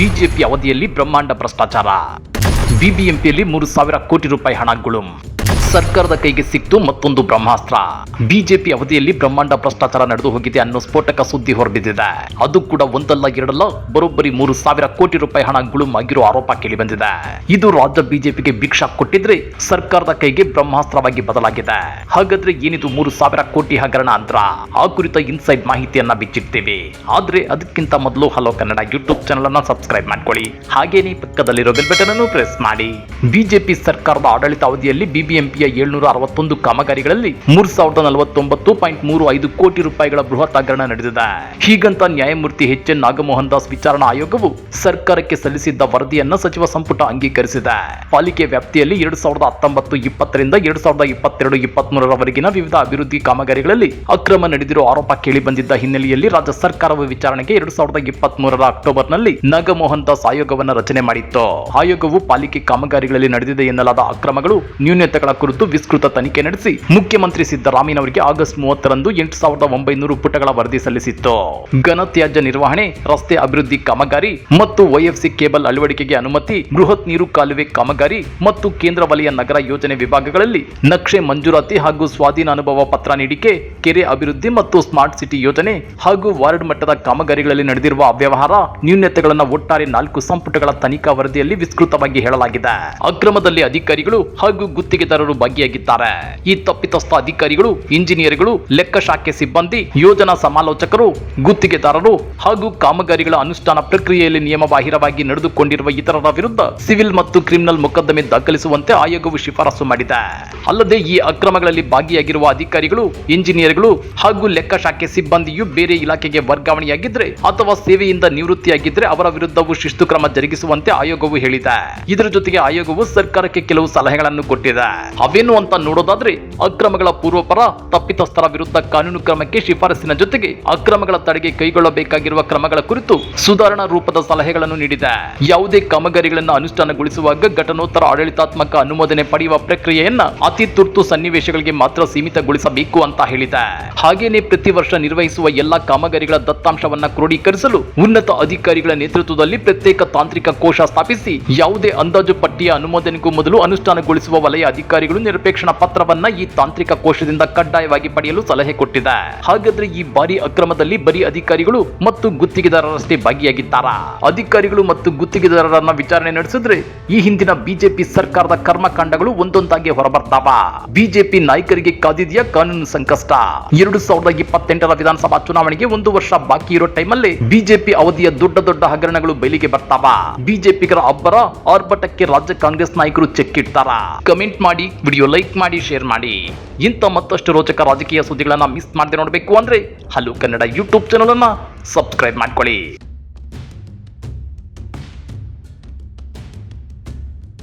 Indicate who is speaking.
Speaker 1: BJP ಅವಧಿಯಲ್ಲಿ ಬ್ರಹ್ಮಾಂಡ ಭ್ರಷ್ಟಾಚಾರ. ಬಿಬಿಎಂಪಿಯಲ್ಲಿ ಮೂರು ಸಾವಿರ ಕೋಟಿ ರೂಪಾಯಿ ಹಣ ಗುಳುಂ. ಸರ್ಕಾರದ ಕೈಗೆ ಸಿಕ್ತು ಮತ್ತೊಂದು ಬ್ರಹ್ಮಾಸ್ತ್ರ. ಬಿಜೆಪಿ ಅವಧಿಯಲ್ಲಿ ಬ್ರಹ್ಮಾಂಡ ಭ್ರಷ್ಟಾಚಾರ ನಡೆದು ಹೋಗಿದೆ ಅನ್ನೋ ಸ್ಫೋಟಕ ಸುದ್ದಿ ಹೊರಬಿದ್ದಿದೆ. ಅದು ಕೂಡ ಒಂದಲ್ಲ ಎರಡಲ್ಲ, ಬರೋಬ್ಬರಿ ಮೂರು ಸಾವಿರ ಕೋಟಿ ರೂಪಾಯಿ ಹಣ ಗುಳುಮ್ ಆಗಿರೋ ಆರೋಪ ಕೇಳಿಬಂದಿದೆ. ಇದು ರಾಜ್ಯ ಬಿಜೆಪಿಗೆ ಭಿಕ್ಷಾ ಕೊಟ್ಟಿದ್ರೆ ಸರ್ಕಾರದ ಕೈಗೆ ಬ್ರಹ್ಮಾಸ್ತ್ರವಾಗಿ ಬದಲಾಗಿದೆ. ಹಾಗಾದ್ರೆ ಏನಿದು ಮೂರು ಸಾವಿರ ಕೋಟಿ ಹಗರಣ ಅಂದ್ರ? ಆ ಕುರಿತ ಇನ್ಸೈಡ್ ಮಾಹಿತಿಯನ್ನ ಬಿಚ್ಚಿಡ್ತೀವಿ. ಆದ್ರೆ ಅದಕ್ಕಿಂತ ಮೊದಲು ಹಲೋ ಕನ್ನಡ ಯೂಟ್ಯೂಬ್ ಚಾನಲ್ ಅನ್ನ ಸಬ್ಸ್ಕ್ರೈಬ್ ಮಾಡ್ಕೊಳ್ಳಿ. ಹಾಗೇನೇ ಪಕ್ಕದಲ್ಲಿರೋ ಬೆಲ್ ಬಟನ್ ಅನ್ನು ಪ್ರೆಸ್ ಮಾಡಿ. ಬಿಜೆಪಿ ಸರ್ಕಾರದ ಆಡಳಿತ ಅವಧಿಯಲ್ಲಿ ಬಿಬಿಎಂಪಿಯ ಏಳ್ನೂರ ಅರವತ್ತೊಂದು ಕಾಮಗಾರಿಗಳಲ್ಲಿ ಮೂರ್ ಸಾವಿರದ ನಲವತ್ತೊಂಬತ್ತು ಪಾಯಿಂಟ್ ಮೂರು ಐದು ಕೋಟಿ ರೂಪಾಯಿಗಳ ಬೃಹತ್ ಹಗರಣ ನಡೆದಿದೆ. ಹೀಗಂತ ನ್ಯಾಯಮೂರ್ತಿ ಎಚ್ ಎನ್ ನಾಗಮೋಹನ್ ದಾಸ್ ವಿಚಾರಣಾ ಆಯೋಗವು ಸರ್ಕಾರಕ್ಕೆ ಸಲ್ಲಿಸಿದ್ದ ವರದಿಯನ್ನ ಸಚಿವ ಸಂಪುಟ ಅಂಗೀಕರಿಸಿದೆ. ಪಾಲಿಕೆ ವ್ಯಾಪ್ತಿಯಲ್ಲಿ ಎರಡು ಸಾವಿರದ ಹತ್ತೊಂಬತ್ತು ಇಪ್ಪತ್ತರಿಂದ ಎರಡು ಸಾವಿರದ ಇಪ್ಪತ್ತೆರಡು ಇಪ್ಪತ್ಮೂರರವರೆಗಿನ ವಿವಿಧ ಅಭಿವೃದ್ಧಿ ಕಾಮಗಾರಿಗಳಲ್ಲಿ ಅಕ್ರಮ ನಡೆದಿರುವ ಆರೋಪ ಕೇಳಿ ಬಂದಿದ್ದ ಹಿನ್ನೆಲೆಯಲ್ಲಿ ರಾಜ್ಯ ಸರ್ಕಾರವು ವಿಚಾರಣೆಗೆ ಎರಡು ಸಾವಿರದ ಇಪ್ಪತ್ಮೂರರ ಅಕ್ಟೋಬರ್ನಲ್ಲಿ ನಾಗಮೋಹನ್ ದಾಸ್ ಆಯೋಗವನ್ನು ರಚನೆ ಮಾಡಿತ್ತು. ಆಯೋಗವು ಪಾಲಿಕೆ ಕಾಮಗಾರಿಗಳಲ್ಲಿ ನಡೆದಿದೆ ಎನ್ನಲಾದ ಅಕ್ರಮಗಳು ನ್ಯೂನತೆಗಳ ಕುರಿತು ವಿಸ್ತೃತ ತನಿಖೆ ನಡೆಸಿ ಮುಖ್ಯಮಂತ್ರಿ ಸಿದ್ದರಾಮಯ್ಯನವರಿಗೆ ಆಗಸ್ಟ್ ಮೂವತ್ತರಂದು ಎಂಟು ಸಾವಿರದ ಒಂಬೈನೂರು ಪುಟಗಳ ವರದಿ ಸಲ್ಲಿಸಿತ್ತು. ಘನತ್ಯಾಜ್ಯ ನಿರ್ವಹಣೆ, ರಸ್ತೆ ಅಭಿವೃದ್ಧಿ ಕಾಮಗಾರಿ ಮತ್ತು ವೈಎಫ್ಸಿ ಕೇಬಲ್ ಅಳವಡಿಕೆಗೆ ಅನುಮತಿ, ಬೃಹತ್ ನೀರು ಕಾಲುವೆ ಕಾಮಗಾರಿ ಮತ್ತು ಕೇಂದ್ರ ವಲಯ ನಗರ ಯೋಜನೆ ವಿಭಾಗಗಳಲ್ಲಿ ನಕ್ಷೆ ಮಂಜೂರಾತಿ ಹಾಗೂ ಸ್ವಾಧೀನ ಅನುಭವ ಪತ್ರ ನೀಡಿಕೆ, ಕೆರೆ ಅಭಿವೃದ್ಧಿ ಮತ್ತು ಸ್ಮಾರ್ಟ್ ಸಿಟಿ ಯೋಜನೆ ಹಾಗೂ ವಾರ್ಡ್ ಮಟ್ಟದ ಕಾಮಗಾರಿಗಳಲ್ಲಿ ನಡೆದಿರುವ ಅವ್ಯವಹಾರ, ನ್ಯೂನತೆಗಳನ್ನು ಒಟ್ಟಾರೆ ನಾಲ್ಕು ಸಂಪುಟಗಳ ತನಿಖಾ ವರದಿಯಲ್ಲಿ ವಿಸ್ತೃತವಾಗಿ ಹೇಳಲಾಗಿದೆ. ಅಕ್ರಮದಲ್ಲಿ ಅಧಿಕಾರಿಗಳು ಹಾಗೂ ಗುತ್ತಿಗೆದಾರರು ಭಾಗಿಯಾಗಿದ್ದಾರೆ. ಈ ತಪ್ಪಿತಸ್ಥ ಅಧಿಕಾರಿಗಳು, ಇಂಜಿನಿಯರ್ಗಳು, ಲೆಕ್ಕ ಶಾಖೆ ಸಿಬ್ಬಂದಿ, ಯೋಜನಾ ಸಮಾಲೋಚಕರು, ಗುತ್ತಿಗೆದಾರರು ಹಾಗೂ ಕಾಮಗಾರಿಗಳ ಅನುಷ್ಠಾನ ಪ್ರಕ್ರಿಯೆಯಲ್ಲಿ ನಿಯಮಬಾಹಿರವಾಗಿ ನಡೆದುಕೊಂಡಿರುವ ಇತರರ ವಿರುದ್ಧ ಸಿವಿಲ್ ಮತ್ತು ಕ್ರಿಮಿನಲ್ ಮೊಕದ್ದಮೆ ದಾಖಲಿಸುವಂತೆ ಆಯೋಗವು ಶಿಫಾರಸು ಮಾಡಿದೆ. ಅಲ್ಲದೆ ಈ ಅಕ್ರಮಗಳಲ್ಲಿ ಭಾಗಿಯಾಗಿರುವ ಅಧಿಕಾರಿಗಳು, ಇಂಜಿನಿಯರ್ಗಳು ಹಾಗೂ ಲೆಕ್ಕ ಶಾಖೆ ಸಿಬ್ಬಂದಿಯು ಬೇರೆ ಇಲಾಖೆಗೆ ವರ್ಗಾವಣೆಯಾಗಿದ್ರೆ ಅಥವಾ ಸೇವೆಯಿಂದ ನಿವೃತ್ತಿಯಾಗಿದ್ರೆ ಅವರ ವಿರುದ್ಧವೂ ಶಿಸ್ತು ಕ್ರಮ ಜರುಗಿಸುವಂತೆ ಆಯೋಗವು ಹೇಳಿದೆ. ಇದರ ಜೊತೆಗೆ ಆಯೋಗವು ಸರ್ಕಾರಕ್ಕೆ ಕೆಲವು ಸಲಹೆಗಳನ್ನು ಕೊಟ್ಟಿದೆ. ಅವೇನು ಅಂತ ನೋಡೋದಾದ್ರೆ ಅಕ್ರಮಗಳ ಪೂರ್ವಪರ ತಪ್ಪಿತಸ್ಥರ ವಿರುದ್ಧ ಕಾನೂನು ಕ್ರಮಕ್ಕೆ ಶಿಫಾರಸಿನ ಜೊತೆಗೆ ಅಕ್ರಮಗಳ ತಡೆಗೆ ಕೈಗೊಳ್ಳಬೇಕಾಗಿರುವ ಕ್ರಮಗಳ ಕುರಿತು ಸುಧಾರಣಾ ರೂಪದ ಸಲಹೆಗಳನ್ನು ನೀಡಿದೆ. ಯಾವುದೇ ಕಾಮಗಾರಿಗಳನ್ನು ಅನುಷ್ಠಾನಗೊಳಿಸುವಾಗ ಘಟನೋತ್ತರ ಆಡಳಿತಾತ್ಮಕ ಅನುಮೋದನೆ ಪಡೆಯುವ ಪ್ರಕ್ರಿಯೆಯನ್ನ ಅತಿ ತುರ್ತು ಸನ್ನಿವೇಶಗಳಿಗೆ ಮಾತ್ರ ಸೀಮಿತಗೊಳಿಸಬೇಕು ಅಂತ ಹೇಳಿದೆ. ಹಾಗೇನೆ ಪ್ರತಿ ವರ್ಷ ನಿರ್ವಹಿಸುವ ಎಲ್ಲಾ ಕಾಮಗಾರಿಗಳ ದತ್ತಾಂಶವನ್ನ ಕ್ರೋಢೀಕರಿಸಲು ಉನ್ನತ ಅಧಿಕಾರಿಗಳ ನೇತೃತ್ವದಲ್ಲಿ ಪ್ರತ್ಯೇಕ ತಾಂತ್ರಿಕ ಕೋಶ ಸ್ಥಾಪಿಸಿ ಯಾವುದೇ ಅಂದಾಜು ಪಟ್ಟಿಯ ಅನುಮೋದನೆಗೂ ಮೊದಲು ಅನುಷ್ಠಾನಗೊಳಿಸುವ ವಲಯ ಅಧಿಕಾರಿಗಳು ನಿರಪೇಕ್ಷಣ ಪತ್ರವನ್ನ ಈ ತಾಂತ್ರಿಕ ಕೋಶದಿಂದ ಕಡ್ಡಾಯವಾಗಿ ಪಡೆಯಲು ಸಲಹೆ ಕೊಟ್ಟಿದೆ. ಹಾಗಾದ್ರೆ ಈ ಬಾರಿ ಅಕ್ರಮದಲ್ಲಿ ಬರೀ ಅಧಿಕಾರಿಗಳು ಮತ್ತು ಗುತ್ತಿಗೆದಾರರಷ್ಟೇ ಭಾಗಿಯಾಗಿದ್ದಾರಾ? ಅಧಿಕಾರಿಗಳು ಮತ್ತು ಗುತ್ತಿಗೆದಾರರನ್ನ ವಿಚಾರಣೆ ನಡೆಸಿದ್ರೆ ಈ ಹಿಂದಿನ ಬಿಜೆಪಿ ಸರ್ಕಾರದ ಕರ್ಮಕಾಂಡಗಳು ಒಂದೊಂದಾಗಿ ಹೊರಬರ್ತಾವ. ಬಿಜೆಪಿ ನಾಯಕರಿಗೆ ಕಾದಿದೆಯಾ ಕಾನೂನು ಸಂಕಷ್ಟ? ಎರಡು ಸಾವಿರದ ಇಪ್ಪತ್ತೆಂಟರ ವಿಧಾನಸಭಾ ಚುನಾವಣೆಗೆ ಒಂದು ವರ್ಷ ಬಾಕಿ ಇರೋ ಟೈಮಲ್ಲಿ ಬಿಜೆಪಿ ಅವಧಿಯ ದೊಡ್ಡ ದೊಡ್ಡ ಹಗರಣಗಳು ಬಯಲಿಗೆ ಬರ್ತಾವ. ಬಿಜೆಪಿಗರ ಅಬ್ಬರ ಆರ್ಭಟಕ್ಕೆ ರಾಜ್ಯ ಕಾಂಗ್ರೆಸ್ ನಾಯಕರು ಚೆಕ್ ಇಡ್ತಾರ ಕಮೆಂಟ್ ಮಾಡಿ ವಿಡಿಯೋ ಲೈಕ್ ಮಾಡಿ, ಶೇರ್ ಮಾಡಿ. ಇಂಥ ಮತ್ತಷ್ಟು ರೋಚಕ ರಾಜಕೀಯ ಸುದ್ದಿಗಳನ್ನು ಮಿಸ್ ಮಾಡದೆ ನೋಡಬೇಕು ಅಂದರೆ ಹಲೋ ಕನ್ನಡ ಯೂಟ್ಯೂಬ್ ಚಾನಲನ್ನು ಸಬ್ಸ್ಕ್ರೈಬ್ ಮಾಡ್ಕೊಳ್ಳಿ.